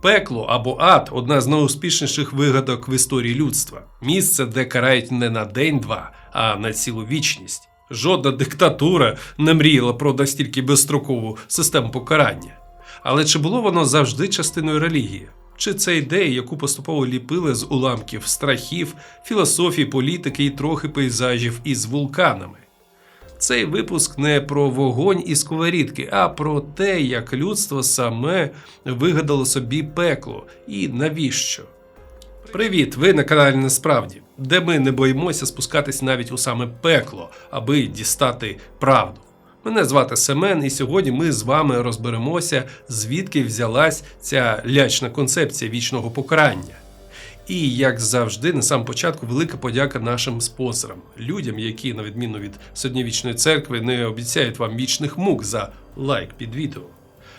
Пекло або ад одна з найуспішніших вигадок в історії людства. Місце, де карають не на день-два, а на цілу вічність. Жодна диктатура не мріяла про настільки безстрокову систему покарання. Але чи було воно завжди частиною релігії? Чи це ідея, яку поступово ліпили з уламків страхів, філософії, політики і трохи пейзажів із вулканами? Цей випуск не про вогонь і сковорідки, а про те, як людство саме вигадало собі пекло і навіщо. Привіт! Ви на каналі Насправді, де ми не боїмося спускатись навіть у саме пекло, аби дістати правду. Мене звати Семен, і сьогодні ми з вами розберемося, звідки взялась ця лячна концепція вічного покарання. І як завжди, на самому початку велика подяка нашим спонсорам, людям, які, на відміну від середньовічної церкви, не обіцяють вам вічних мук за лайк під відео.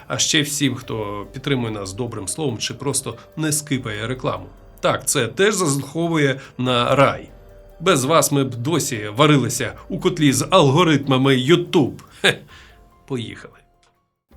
А ще всім, хто підтримує нас добрим словом чи просто не скипає рекламу. Так, це теж заслуховує на рай. Без вас ми б досі варилися у котлі з алгоритмами YouTube. Хе, поїхали.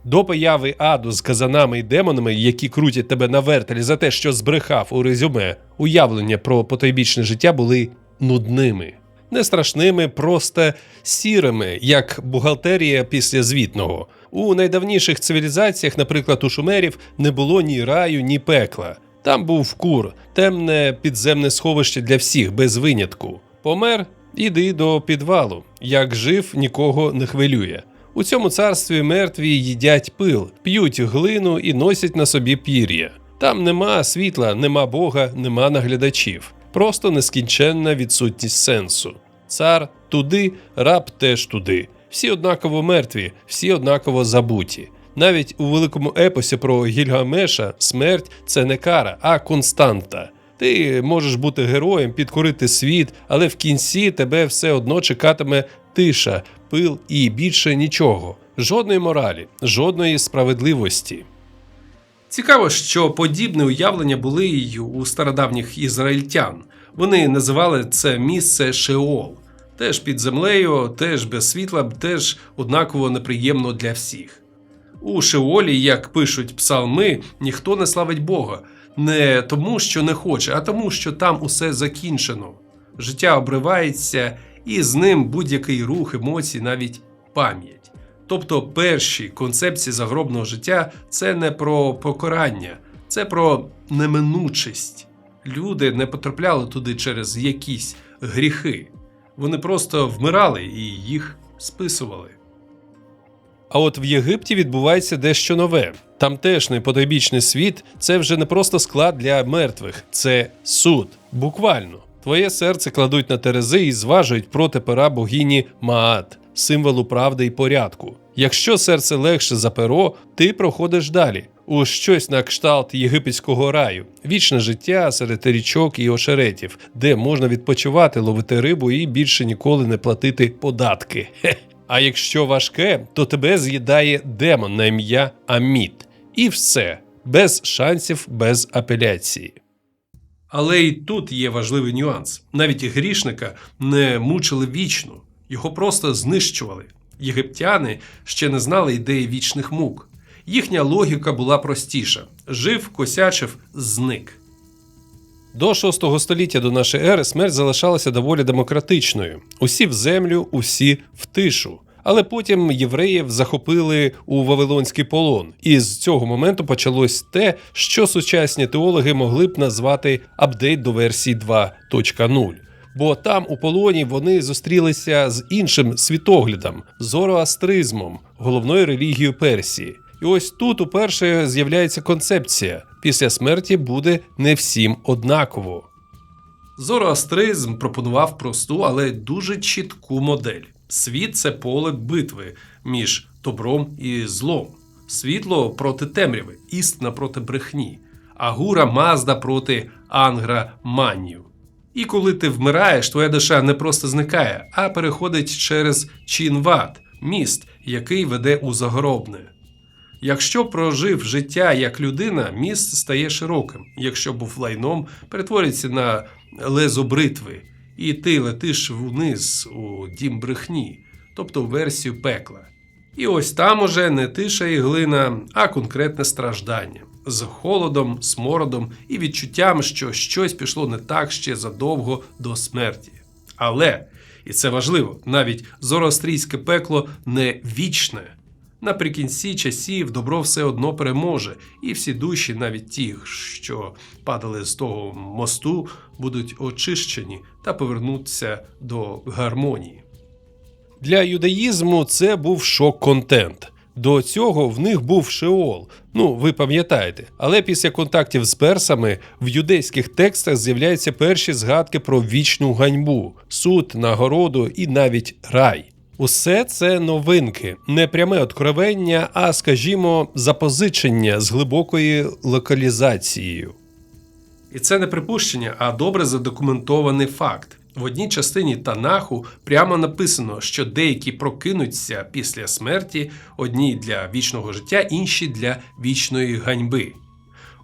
До появи аду з казанами і демонами, які крутять тебе на вертелі за те, що збрехав у резюме, уявлення про потойбічне життя були нудними, не страшними, просто сірими, як бухгалтерія після звітного. У найдавніших цивілізаціях, наприклад, у шумерів, не було ні раю, ні пекла. Там був кур, темне підземне сховище для всіх, без винятку. Помер, іди до підвалу. Як жив, нікого не хвилює. У цьому царстві мертві їдять пил, п'ють глину і носять на собі пір'я. Там нема світла, нема Бога, нема наглядачів. Просто нескінченна відсутність сенсу. Цар туди, раб теж туди. Всі однаково мертві, всі однаково забуті. Навіть у великому епосі про Гільгамеша смерть це не кара, а константа. Ти можеш бути героєм, підкорити світ, але в кінці тебе все одно чекатиме тиша, пил і більше нічого. Жодної моралі, жодної справедливості. Цікаво, що подібне уявлення були й у стародавніх ізраїльтян. Вони називали це місце Шеол. Теж під землею, теж без світла, теж однаково неприємно для всіх. У Шеолі, як пишуть псалми, ніхто не славить Бога. Не тому, що не хоче, а тому, що там усе закінчено. Життя обривається, і з ним будь-який рух, емоції, навіть пам'ять. Тобто перші концепції загробного життя це не про покарання, це про неминучість. Люди не потрапляли туди через якісь гріхи. Вони просто вмирали і їх списували. А от в Єгипті відбувається дещо нове. Тамтешній потойбічний світ це вже не просто склад для мертвих, це суд. Буквально. Твоє серце кладуть на терези і зважують проти пера богині Маат, символу правди і порядку. Якщо серце легше за перо, ти проходиш далі. У щось на кшталт єгипетського раю, вічне життя серед річок і ошеретів, де можна відпочивати, ловити рибу і більше ніколи не платити податки. Хе. А якщо важке, то тебе з'їдає демон на ім'я Аміт. І все без шансів, без апеляції. Але й тут є важливий нюанс: навіть грішника не мучили вічно, його просто знищували. Єгиптяни ще не знали ідеї вічних мук. Їхня логіка була простіша: жив, косячив, зник. До 6 століття до нашої ери смерть залишалася доволі демократичною. Усі в землю, усі в тишу. Але потім євреїв захопили у Вавилонський полон, і з цього моменту почалось те, що сучасні теологи могли б назвати апдейт до версії 2.0. Бо там у полоні вони зустрілися з іншим світоглядом зороастризмом, головною релігією Персії. І ось тут уперше з'являється концепція: після смерті буде не всім однаково. Зороастризм пропонував просту, але дуже чітку модель. Світ це поле битви між добром і злом, світло проти темряви, істина проти брехні, агура Мазда проти ангра манію. І коли ти вмираєш, твоя душа не просто зникає, а переходить через Чінват, міст, який веде у загробне. Якщо прожив життя як людина, міст стає широким. Якщо був лайном, перетворюється на лезо бритви, і ти летиш вниз у дім брехні, тобто в версію пекла. І ось там уже не тиша і глина, а конкретне страждання. з холодом, смородом і відчуттям, що щось пішло не так ще задовго до смерті. Але, і це важливо, навіть зороастрійське пекло не вічне. Наприкінці часів добро все одно переможе, і всі душі, навіть ті, що падали з того мосту, будуть очищені та повернуться до гармонії. Для юдаїзму це був шок-контент. До цього в них був Шеол. Ну, ви пам'ятаєте. Але після контактів з персами в юдейських текстах з'являються перші згадки про вічну ганьбу, суд, нагороду і навіть рай. Усе це новинки, не пряме откровення, а, скажімо, запозичення з глибокою локалізацією. І це не припущення, а добре задокументований факт. В одній частині Танаху прямо написано, що деякі прокинуться після смерті, одні для вічного життя, інші для вічної ганьби.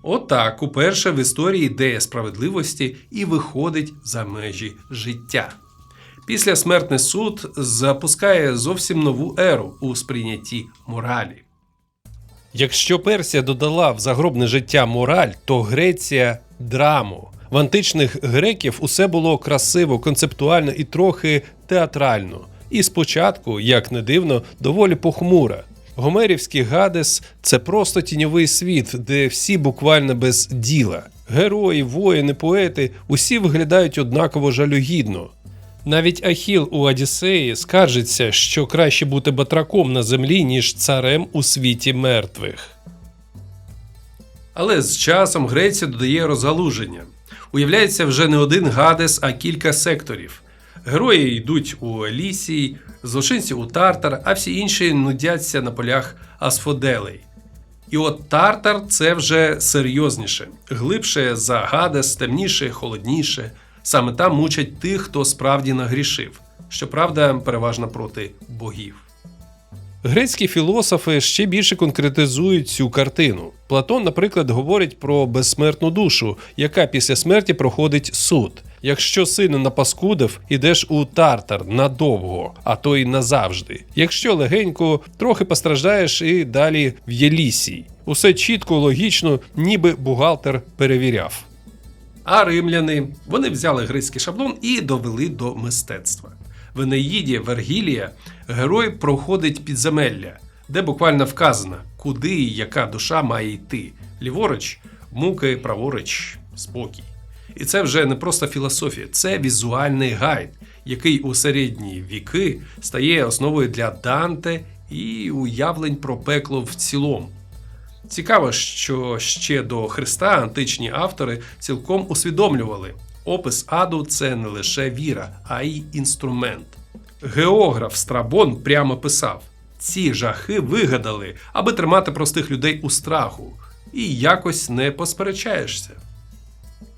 Отак, уперше в історії ідея справедливості і виходить за межі життя. Після смертний суд запускає зовсім нову еру у сприйнятті моралі. Якщо Персія додала в загробне життя мораль, то Греція драму. В античних греків усе було красиво, концептуально і трохи театрально. І спочатку, як не дивно, доволі похмуро. Гомерівський Гадес це просто тіньовий світ, де всі буквально без діла. Герої, воїни, поети усі виглядають однаково жалюгідно. Навіть Ахіл у Одіссеї скаржиться, що краще бути батраком на землі, ніж царем у світі мертвих. Але з часом Греція додає розгалуження. Уявляється вже не один Гадес, а кілька секторів. Герої йдуть у Елісій, злочинці у Тартар, а всі інші нудяться на полях Асфоделей. І от Тартар це вже серйозніше, глибше за Гадес, темніше, холодніше. Саме там мучать тих, хто справді нагрішив, щоправда, переважно проти богів. Грецькі філософи ще більше конкретизують цю картину. Платон, наприклад, говорить про безсмертну душу, яка після смерті проходить суд. Якщо сильно напаскудив, ідеш у тартар надовго, а то й назавжди. Якщо легенько, трохи постраждаєш і далі в Єлісій. Усе чітко, логічно, ніби бухгалтер перевіряв. А римляни вони взяли грецький шаблон і довели до мистецтва. В Енеїді Вергілія герой проходить підземелля, де буквально вказано, куди і яка душа має йти: ліворуч, муки, праворуч, спокій. І це вже не просто філософія, це візуальний гайд, який у середні віки стає основою для Данте і уявлень про пекло в цілому. Цікаво, що ще до Христа античні автори цілком усвідомлювали, опис аду це не лише віра, а й інструмент. Географ Страбон прямо писав: ці жахи вигадали, аби тримати простих людей у страху, і якось не посперечаєшся.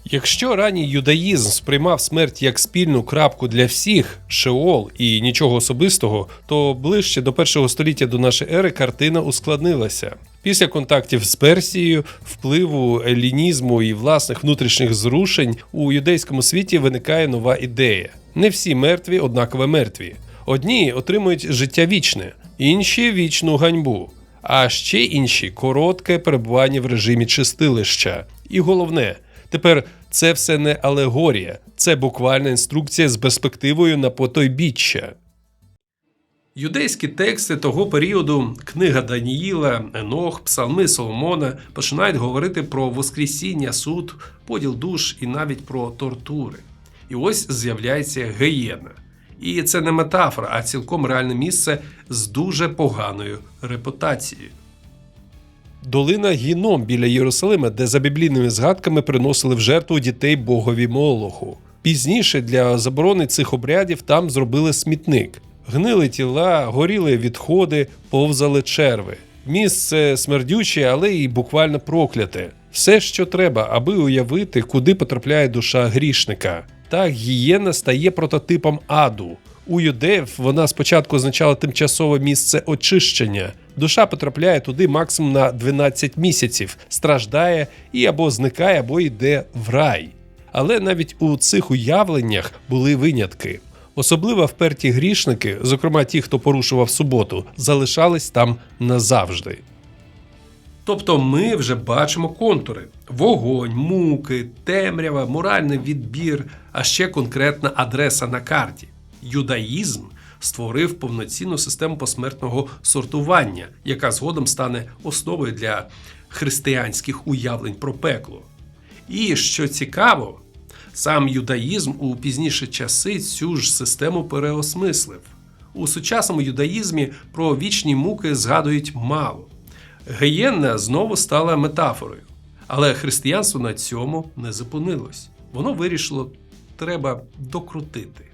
Якщо ранній юдаїзм сприймав смерть як спільну крапку для всіх, шеол і нічого особистого, то ближче до першого століття до нашої ери картина ускладнилася. Після контактів з Персією, впливу елінізму і власних внутрішніх зрушень у юдейському світі виникає нова ідея: не всі мертві однаково мертві. Одні отримують життя вічне, інші вічну ганьбу, а ще інші коротке перебування в режимі чистилища. І головне. Тепер це все не алегорія, це буквальна інструкція з перспективою на потойбіччя. Юдейські тексти того періоду, книга Даніїла, Енох, Псалми Соломона починають говорити про Воскресіння, суд, поділ душ і навіть про тортури. І ось з'являється геєна. І це не метафора, а цілком реальне місце з дуже поганою репутацією. Долина Гіном біля Єрусалима, де за біблійними згадками приносили в жертву дітей богові Молоху. Пізніше для заборони цих обрядів там зробили смітник. Гнили тіла, горіли відходи, повзали черви. Місце смердюче, але й буквально прокляте. Все, що треба, аби уявити, куди потрапляє душа грішника. Так гієна стає прототипом аду. У юдеїв вона спочатку означала тимчасове місце очищення. Душа потрапляє туди максимум на 12 місяців, страждає і або зникає, або йде в рай. Але навіть у цих уявленнях були винятки. Особливо вперті грішники, зокрема ті, хто порушував суботу, залишались там назавжди. Тобто ми вже бачимо контури: вогонь, муки, темрява, моральний відбір, а ще конкретна адреса на карті. Юдаїзм створив повноцінну систему посмертного сортування, яка згодом стане основою для християнських уявлень про пекло. І що цікаво, сам юдаїзм у пізніші часи цю ж систему переосмислив. У сучасному юдаїзмі про вічні муки згадують мало. Гієнна знову стала метафорою, але християнство на цьому не зупинилось. Воно вирішило, треба докрутити.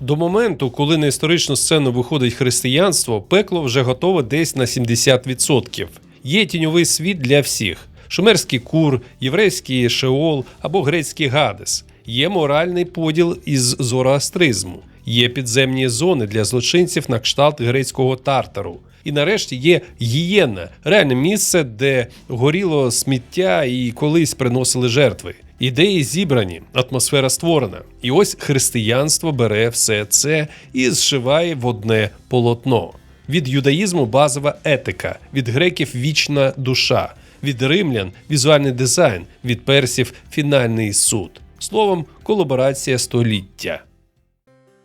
До моменту, коли на історичну сцену виходить християнство, пекло вже готове десь на 70%. Є тіньовий світ для всіх: шумерський кур, єврейський шеол або грецький гадес. Є моральний поділ із зороастризму, є підземні зони для злочинців на кшталт грецького тартару. І нарешті є гієна, реальне місце, де горіло сміття і колись приносили жертви. Ідеї зібрані, атмосфера створена. І ось християнство бере все це і зшиває в одне полотно. Від юдаїзму базова етика, від греків вічна душа, від римлян візуальний дизайн, від персів фінальний суд. Словом, колаборація століття.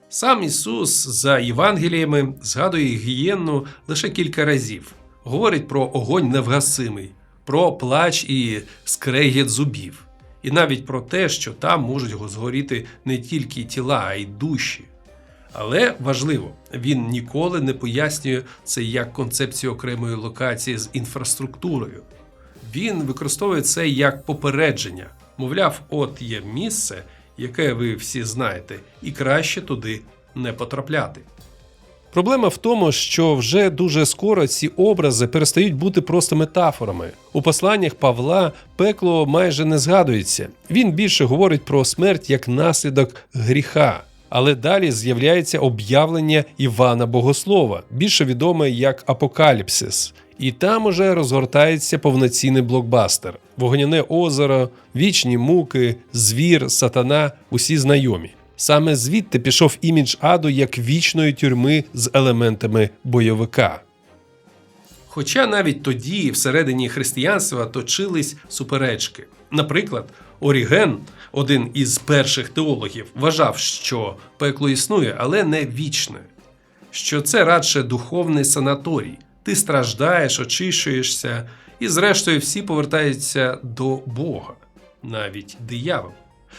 Сам Ісус за Євангеліями згадує гієнну лише кілька разів. Говорить про огонь невгасимий, про плач і скрегіт зубів, і навіть про те, що там можуть згоріти не тільки тіла, а й душі. Але важливо, він ніколи не пояснює це як концепцію окремої локації з інфраструктурою. Він використовує це як попередження. Мовляв, от є місце, яке ви всі знаєте, і краще туди не потрапляти. Проблема в тому, що вже дуже скоро ці образи перестають бути просто метафорами. У посланнях Павла пекло майже не згадується. Він більше говорить про смерть як наслідок гріха. Але далі з'являється об'явлення Івана Богослова, більше відоме як Апокаліпсис. І там уже розгортається повноцінний блокбастер: Вогняне озеро, вічні муки, звір, сатана усі знайомі. Саме звідти пішов імідж аду як вічної тюрми з елементами бойовика. Хоча навіть тоді, всередині християнства, точились суперечки. Наприклад, Оріген, один із перших теологів, вважав, що пекло існує, але не вічне, що це радше духовний санаторій. Ти страждаєш, очищуєшся, і, зрештою, всі повертаються до Бога, навіть диявол.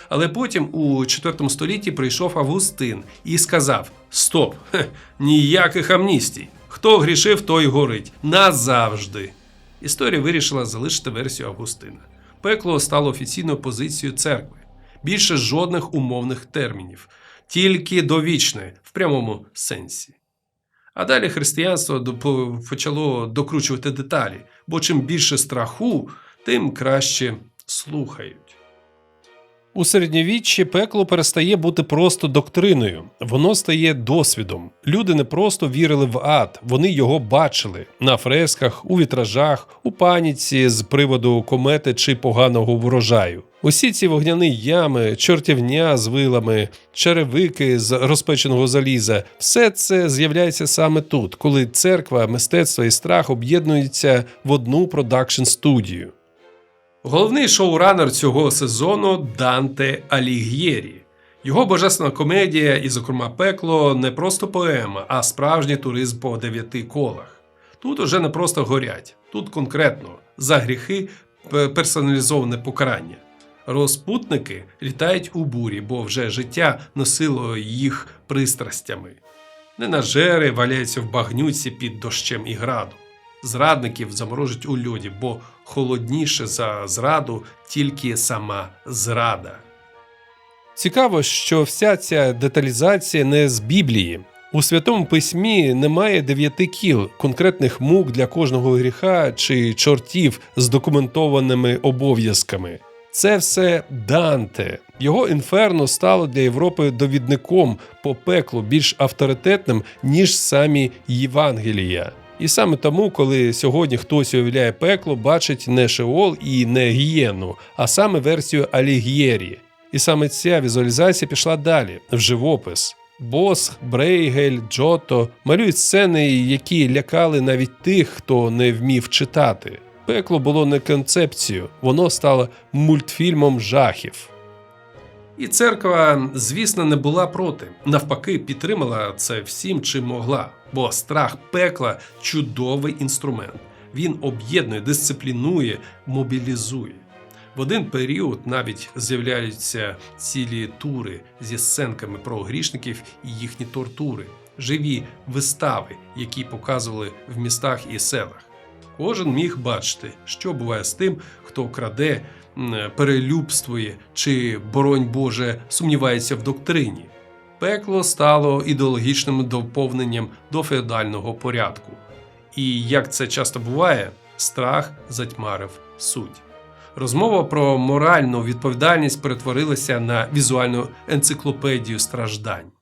Але потім у 4 столітті прийшов Августин і сказав: Стоп, хе, ніяких амністій. Хто грішив, той горить назавжди. Історія вирішила залишити версію Августина. Пекло стало офіційною позицією церкви. Більше жодних умовних термінів, тільки довічне в прямому сенсі. А далі християнство почало докручувати деталі, бо чим більше страху, тим краще слухають. У середньовіччі пекло перестає бути просто доктриною, воно стає досвідом. Люди не просто вірили в ад, вони його бачили на фресках, у вітражах, у паніці з приводу комети чи поганого врожаю. Усі ці вогняні ями, чортівня з вилами, черевики з розпеченого заліза все це з'являється саме тут, коли церква, мистецтво і страх об'єднуються в одну продакшн студію. Головний шоуранер цього сезону Данте Аліг'єрі. Його божественна комедія, і, зокрема, пекло не просто поема, а справжній туризм по дев'яти колах. Тут уже не просто горять, тут конкретно за гріхи персоналізоване покарання. Розпутники літають у бурі, бо вже життя носило їх пристрастями. Ненажери валяються в багнюці під дощем і граду. Зрадників заморожуть у льоді, бо холодніше за зраду тільки сама зрада. Цікаво, що вся ця деталізація не з Біблії. У святому письмі немає дев'яти кіл, конкретних мук для кожного гріха чи чортів з документованими обов'язками. Це все Данте. Його інферно стало для Європи довідником по пеклу більш авторитетним, ніж самі Євангелія. І саме тому, коли сьогодні хтось уявляє пекло, бачить не Шеол і не гієну, а саме версію Алігєрі. І саме ця візуалізація пішла далі в живопис. Босх, Брейгель, Джото малюють сцени, які лякали навіть тих, хто не вмів читати. Пекло було не концепцією, воно стало мультфільмом жахів. І церква, звісно, не була проти. Навпаки, підтримала це всім, чим могла. Бо страх пекла чудовий інструмент. Він об'єднує, дисциплінує, мобілізує. В один період навіть з'являються цілі тури зі сценками про грішників і їхні тортури, живі вистави, які показували в містах і селах. Кожен міг бачити, що буває з тим, хто краде, перелюбствує чи, боронь Боже, сумнівається в доктрині. Пекло стало ідеологічним доповненням до феодального порядку. І як це часто буває, страх затьмарив суть. Розмова про моральну відповідальність перетворилася на візуальну енциклопедію страждань.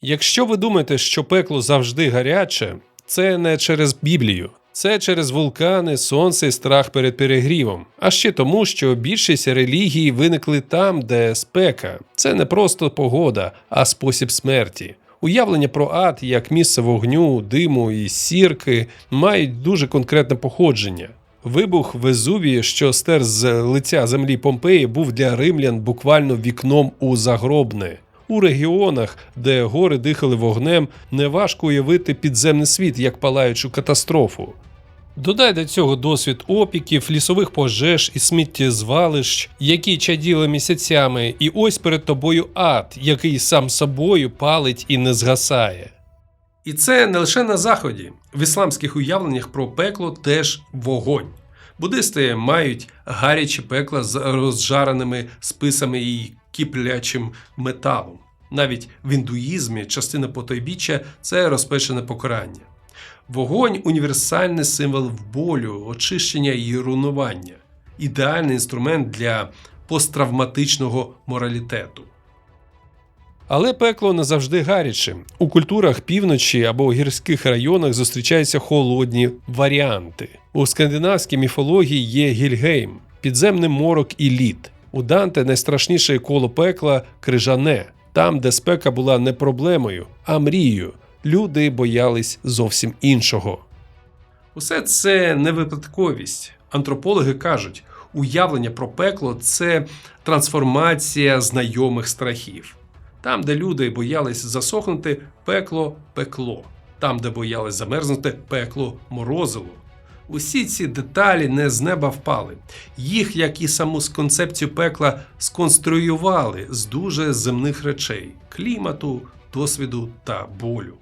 Якщо ви думаєте, що пекло завжди гаряче, це не через Біблію. Це через вулкани, сонце і страх перед перегрівом, а ще тому, що більшість релігій виникли там, де спека. Це не просто погода, а спосіб смерті. Уявлення про ад як місце вогню, диму і сірки мають дуже конкретне походження. Вибух Везувії, що стер з лиця землі Помпеї, був для римлян буквально вікном у загробне. У регіонах, де гори дихали вогнем, неважко уявити підземний світ як палаючу катастрофу. Додай до цього досвід опіків, лісових пожеж і сміттєзвалищ, які чаділи місяцями, і ось перед тобою ад, який сам собою палить і не згасає. І це не лише на заході. В ісламських уявленнях про пекло теж вогонь. Буддисти мають гарячі пекла з розжареними списами і киплячим металом. Навіть в індуїзмі частина потойбіччя це розпечене покарання. Вогонь універсальний символ болю, очищення і руйнування, ідеальний інструмент для посттравматичного моралітету. Але пекло не завжди гаряче. У культурах півночі або гірських районах зустрічаються холодні варіанти. У скандинавській міфології є Гільгейм, підземний морок і лід. У Данте найстрашніше коло пекла крижане, там, де спека була не проблемою, а мрією. Люди боялись зовсім іншого. Усе це не випадковість. Антропологи кажуть, уявлення про пекло це трансформація знайомих страхів. Там, де люди боялись засохнути, пекло пекло. Там, де боялись замерзнути, пекло морозило. Усі ці деталі не з неба впали. Їх, як і саму з концепцію пекла, сконструювали з дуже земних речей клімату, досвіду та болю.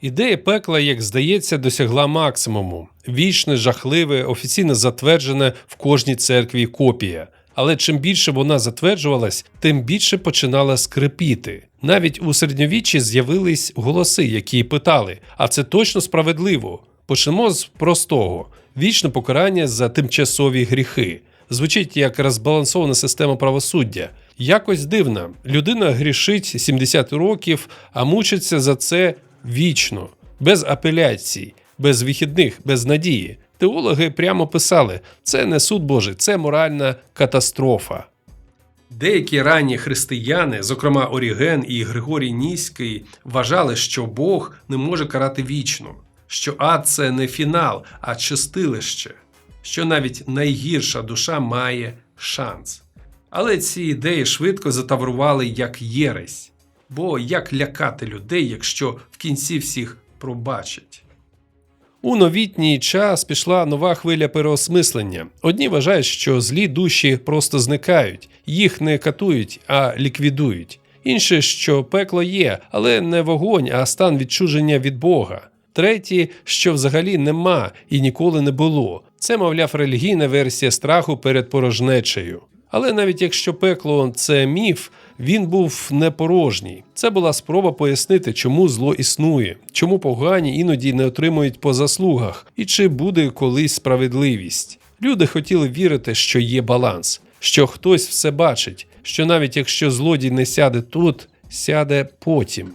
Ідея пекла, як здається, досягла максимуму. Вічне, жахливе, офіційно затверджене в кожній церкві копія. Але чим більше вона затверджувалась, тим більше починала скрипіти. Навіть у середньовіччі з'явились голоси, які питали: а це точно справедливо? Почнемо з простого: вічне покарання за тимчасові гріхи. Звучить як розбалансована система правосуддя. Якось дивно. Людина грішить 70 років, а мучиться за це вічно, без апеляцій, без вихідних, без надії. Теологи прямо писали: це не суд Божий, це моральна катастрофа. Деякі ранні християни, зокрема Оріген і Григорій Ніський, вважали, що Бог не може карати вічно, що ад це не фінал, а чистилище, що навіть найгірша душа має шанс. Але ці ідеї швидко затаврували як єресь. Бо як лякати людей, якщо в кінці всіх пробачать? У новітній час пішла нова хвиля переосмислення. Одні вважають, що злі душі просто зникають, їх не катують, а ліквідують. Інші, що пекло є, але не вогонь, а стан відчуження від Бога. Треті, що взагалі нема і ніколи не було. Це, мовляв, релігійна версія страху перед порожнечею. Але навіть якщо пекло це міф, він був не порожній. Це була спроба пояснити, чому зло існує, чому погані іноді не отримують по заслугах, і чи буде колись справедливість. Люди хотіли вірити, що є баланс, що хтось все бачить, що навіть якщо злодій не сяде тут, сяде потім.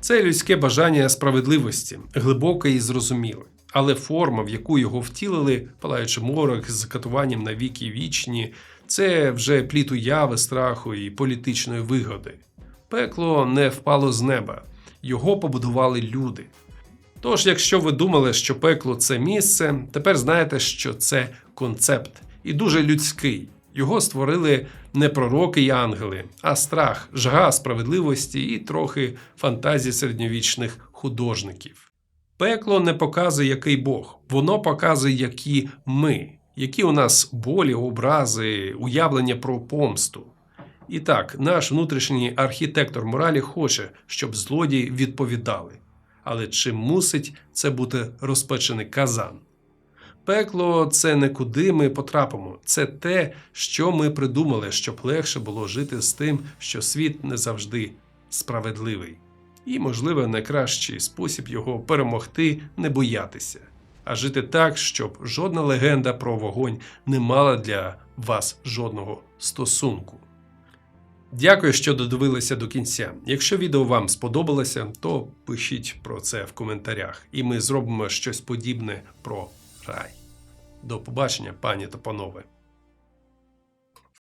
Це людське бажання справедливості, глибоке і зрозуміле. Але форма, в яку його втілили, палаючи морок з катуванням на віки вічні, це вже плід уяви, страху і політичної вигоди. Пекло не впало з неба, його побудували люди. Тож, якщо ви думали, що пекло це місце, тепер знаєте, що це концепт і дуже людський. Його створили не пророки й ангели, а страх, жага справедливості і трохи фантазії середньовічних художників. Пекло не показує, який Бог, воно показує, які ми, які у нас болі, образи, уявлення про помсту. І так, наш внутрішній архітектор моралі хоче, щоб злодії відповідали. Але чи мусить це бути розпечений казан? Пекло це не куди ми потрапимо, це те, що ми придумали, щоб легше було жити з тим, що світ не завжди справедливий. І, можливо, найкращий спосіб його перемогти не боятися, а жити так, щоб жодна легенда про вогонь не мала для вас жодного стосунку. Дякую, що додивилися до кінця. Якщо відео вам сподобалося, то пишіть про це в коментарях, і ми зробимо щось подібне про рай. До побачення, пані та панове.